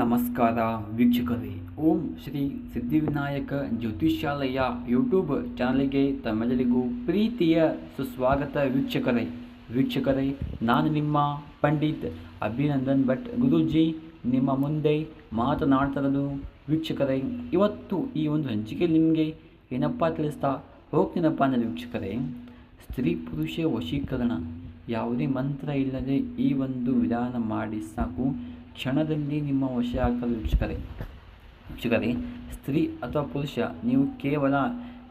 ನಮಸ್ಕಾರ ವೀಕ್ಷಕರೇ. ಓಂ ಶ್ರೀ ಸಿದ್ಧಿವಿನಾಯಕ ಜ್ಯೋತಿಷಾಲಯ ಯೂಟ್ಯೂಬ್ ಚಾನಲ್ಗೆ ತಮ್ಮೆಲ್ಲರಿಗೂ ಪ್ರೀತಿಯ ಸುಸ್ವಾಗತ ವೀಕ್ಷಕರೇ. ವೀಕ್ಷಕರೇ, ನಾನು ನಿಮ್ಮ ಪಂಡಿತ್ ಅಭಿನಂದನ್ ಭಟ್ ಗುರೂಜಿ. ನಿಮ್ಮ ಮುಂದೆ ಮಾತನಾಡ್ತಿರೋದು ವೀಕ್ಷಕರೇ, ಇವತ್ತು ಈ ಒಂದು ಹಂಚಿಕೆ ನಿಮಗೆ ಏನಪ್ಪ ತಿಳಿಸ್ತಾ ಹೋಗ್ತೀನಪ್ಪ ಅಂದರೆ ವೀಕ್ಷಕರೇ, ಸ್ತ್ರೀ ಪುರುಷ ವಶೀಕರಣ. ಯಾವುದೇ ಮಂತ್ರ ಇಲ್ಲದೆ ಈ ಒಂದು ವಿಧಾನ ಮಾಡಿ ಸಾಕು. ಕ್ಷಣದಲ್ಲಿ ನಿಮ್ಮ ವಶ ಹಾಕಲು ವೀಕ್ಷಕರೇ ವೀಕ್ಷಕರೇ ಸ್ತ್ರೀ ಅಥವಾ ಪುರುಷ, ನೀವು ಕೇವಲ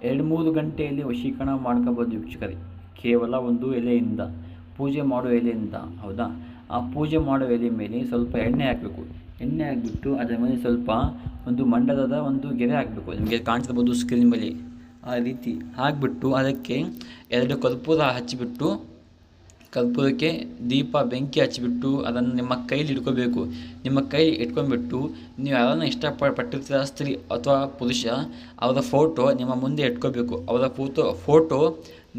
ಎರಡು ಮೂರು ಗಂಟೆಯಲ್ಲಿ ವಶೀಕರಣ ಮಾಡ್ಕೋಬೋದು ವೀಕ್ಷಕರೇ ಕೇವಲ ಒಂದು ಎಲೆಯಿಂದ, ಪೂಜೆ ಮಾಡೋ ಎಲೆಯಿಂದ, ಹೌದಾ? ಆ ಪೂಜೆ ಮಾಡೋ ಎಲೆ ಮೇಲೆ ಸ್ವಲ್ಪ ಎಣ್ಣೆ ಹಾಕಬೇಕು. ಎಣ್ಣೆ ಹಾಕಿಬಿಟ್ಟು ಅದರ ಮೇಲೆ ಸ್ವಲ್ಪ ಒಂದು ಮಂಡಲದ ಒಂದು ಗೆರೆ ಹಾಕಬೇಕು. ನಿಮಗೆ ಕಾಣಿಸ್ಬೋದು ಸ್ಕ್ರೀನ್ ಮೇಲೆ ಆ ರೀತಿ ಹಾಕಿಬಿಟ್ಟು ಅದಕ್ಕೆ ಎರಡು ಕರ್ಪೂರ ಹಚ್ಚಿಬಿಟ್ಟು ಕರ್ಪೂರಕ್ಕೆ ದೀಪ ಬೆಂಕಿ ಹಚ್ಚಿಬಿಟ್ಟು ಅದನ್ನು ನಿಮ್ಮ ಕೈಲಿ ಇಟ್ಕೋಬೇಕು ನಿಮ್ಮ ಕೈ ಇಟ್ಕೊಂಡ್ಬಿಟ್ಟು ನೀವು ಯಾರನ್ನು ಇಷ್ಟಪಟ್ಟಿರ್ತೀರ, ಸ್ತ್ರೀ ಅಥವಾ ಪುರುಷ, ಅವರ ಫೋಟೋ ನಿಮ್ಮ ಮುಂದೆ ಇಟ್ಕೋಬೇಕು. ಅವರ ಫೋಟೋ ಫೋಟೋ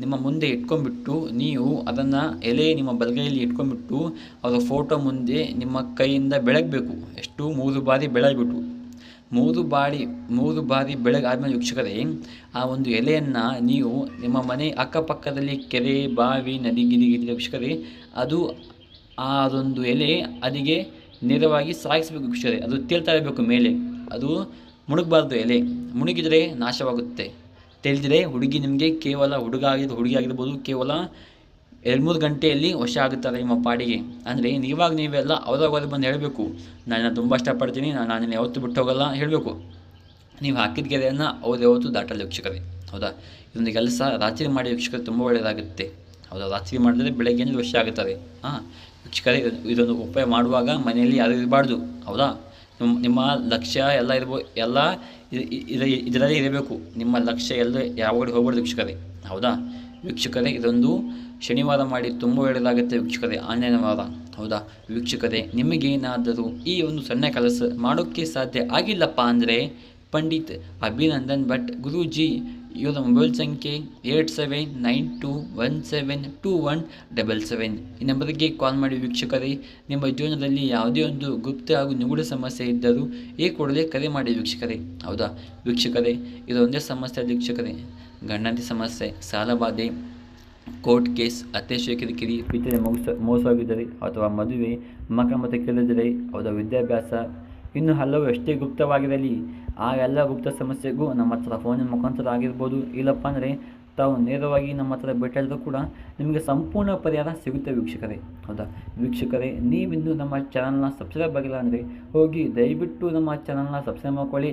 ನಿಮ್ಮ ಮುಂದೆ ಇಟ್ಕೊಂಡ್ಬಿಟ್ಟು ನೀವು ಅದನ್ನು ಎಲೆ ನಿಮ್ಮ ಬಲಗೈಯಲ್ಲಿ ಇಟ್ಕೊಂಡ್ಬಿಟ್ಟು ಅವರ ಫೋಟೋ ಮುಂದೆ ನಿಮ್ಮ ಕೈಯಿಂದ ಬೆಳಗಬೇಕು. ಎಷ್ಟು ಮೂರು ಬಾರಿ ಬೆಳಗ್ಬಿಟ್ಟು ಮೂರು ಬಾರಿ ಮೂರು ಬಾರಿ ಬೆಳಗಾದ್ಮೇಲೆ ವೀಕ್ಷಕರೇ, ಆ ಒಂದು ಎಲೆಯನ್ನು ನೀವು ನಿಮ್ಮ ಮನೆ ಅಕ್ಕಪಕ್ಕದಲ್ಲಿ ಕೆರೆ, ಬಾವಿ, ನದಿ, ಗಿರಿ ಗಿರಿ ವೀಕ್ಷಕರೇ, ಅದು ಆ ಅದೊಂದು ಎಲೆ ಅದಿಗೆ ನೇರವಾಗಿ ಸಾಗಿಸಬೇಕು ವೀಕ್ಷಕರೇ, ಅದು ತೇಲ್ತಾ ಇರಬೇಕು ಮೇಲೆ. ಅದು ಮುಣುಗಬಾರ್ದು ಎಲೆ. ಮುಣುಗಿದರೆ ನಾಶವಾಗುತ್ತೆ. ತೇಲಿದ್ರೆ ಹುಡುಗಿ ನಿಮಗೆ ಕೇವಲ ಹುಡುಗ ಆಗಿದ್ದು ಹುಡುಗಿ ಆಗಿರ್ಬೋದು, ಕೇವಲ ಎರಡು ಮೂರು ಗಂಟೆಯಲ್ಲಿ ವಶ ಆಗುತ್ತಾರೆ ನಿಮ್ಮ ಪಾಡಿಗೆ? ಅಂದರೆ ನೀವಾಗ ನೀವೆಲ್ಲ ಅವ್ರಾಗ ಬಂದು ಹೇಳಬೇಕು ನಾನು ತುಂಬ ಇಷ್ಟಪಡ್ತೀನಿ, ನಾನು ನಾನು ಯಾವತ್ತೂ ಬಿಟ್ಟು ಹೋಗಲ್ಲ ಹೇಳಬೇಕು. ನೀವು ಹಾಕಿದ ಗೆರೆಯನ್ನು ಅವ್ರು ಯಾವತ್ತೂ ದಾಟಲು ವೀಕ್ಷಕರೇ. ಹೌದಾ? ಇದೊಂದು ಕೆಲಸ ರಾತ್ರಿ ಮಾಡಿ ವೀಕ್ಷಕರು ತುಂಬ ಒಳ್ಳೆಯದಾಗುತ್ತೆ. ಹೌದಾ? ರಾತ್ರಿ ಮಾಡಿದ್ರೆ ಬೆಳಗ್ಗೆ ವಶ ಆಗುತ್ತದೆ ಹಾಂ, ವೀಕ್ಷಕರೇ, ಇದೊಂದು ಉಪಾಯ ಮಾಡುವಾಗ ಮನೆಯಲ್ಲಿ ಯಾರು ಇರಬಾರ್ದು. ಹೌದಾ? ನಿಮ್ಮ ನಿಮ್ಮ ಲಕ್ಷ್ಯ ಎಲ್ಲ ಇರ್ಬೋ, ಎಲ್ಲ ಇದರಲ್ಲಿ ಇರಬೇಕು. ನಿಮ್ಮ ಲಕ್ಷ್ಯ ಎಲ್ಲ ಯಾವಾಗ ಹೋಗ್ಬಾರ್ದು ವೀಕ್ಷಕರೇ. ಹೌದಾ? ವೀಕ್ಷಕರೇ, ಇದೊಂದು ಶನಿವಾರ ಮಾಡಿ ತುಂಬ ಒಳ್ಳೆಯದಾಗುತ್ತೆ ವೀಕ್ಷಕರೇ ಆನ್ಲೈನ್ ವಾರ. ಹೌದಾ? ವೀಕ್ಷಕರೇ ನಿಮಗೇನಾದರೂ ಈ ಒಂದು ಸಣ್ಣ ಕೆಲಸ ಮಾಡೋಕ್ಕೆ ಸಾಧ್ಯ ಆಗಿಲ್ಲಪ್ಪ ಅಂದರೆ ಪಂಡಿತ್ ಅಭಿನಂದನ್ ಭಟ್ ಗುರೂಜಿ, ಇವರ ಮೊಬೈಲ್ ಸಂಖ್ಯೆ eight seven nine two one seven two one double seven. ಈ ನಂಬರ್ಗೆ ಕಾಲ್ ಮಾಡಿ ವೀಕ್ಷಕರೇ, ನಿಮ್ಮ ಜೀವನದಲ್ಲಿ ಯಾವುದೇ ಒಂದು ಗುಪ್ತ ಹಾಗೂ ನಿಗೂಢ ಸಮಸ್ಯೆ ಇದ್ದರೂ ಈ ಕೂಡಲೇ ಕರೆ ಮಾಡಿ ವೀಕ್ಷಕರೇ. ಹೌದಾ? ವೀಕ್ಷಕರೇ, ಇದೊಂದೇ ಸಮಸ್ಯೆ ವೀಕ್ಷಕರೇ. ಗಂಡಂತಿ ಸಮಸ್ಯೆ ಸಾಲಬಾಧೆ ಕೋರ್ಟ್ ಕೇಸ್ ಅತ್ಯಾಶಯ ಕಿರಿಕಿರಿ ಪ್ರೀತಿಯ ಮೋಸ, ಮೋಸವಾಗಿದ್ದರೆ ಅಥವಾ ಮದುವೆ ಮಕ್ಕಳ ಮತ್ತು ಕೇಳಿದರೆ ಅವರ ವಿದ್ಯಾಭ್ಯಾಸ? ಇನ್ನು ಹಲವು ಎಷ್ಟೇ ಗುಪ್ತವಾಗಿರಲಿ, ಆ ಎಲ್ಲ ಗುಪ್ತ ಸಮಸ್ಯೆಗೂ ನಮ್ಮ ಹತ್ರ ಫೋನಿನ ಮುಖಾಂತರ ಆಗಿರ್ಬೋದು. ಇಲ್ಲಪ್ಪ ಅಂದರೆ ತಾವು ನೇರವಾಗಿ ನಮ್ಮ ಹತ್ರ ಭೇಟಿಯಾದರೂ ಕೂಡ ನಿಮಗೆ ಸಂಪೂರ್ಣ ಪರಿಹಾರ ಸಿಗುತ್ತೆ ವೀಕ್ಷಕರೇ. ಹೌದಾ? ವೀಕ್ಷಕರೇ ನೀವಿಂದು ನಮ್ಮ ಚಾನಲ್ನ ಸಬ್ಸ್ಕ್ರೈಬ್ ಆಗಿಲ್ಲ ಅಂದರೆ ಹೋಗಿ ದಯವಿಟ್ಟು ನಮ್ಮ ಚಾನಲ್ನ ಸಬ್ಸ್ಕ್ರೈಬ್ ಮಾಡ್ಕೊಳ್ಳಿ.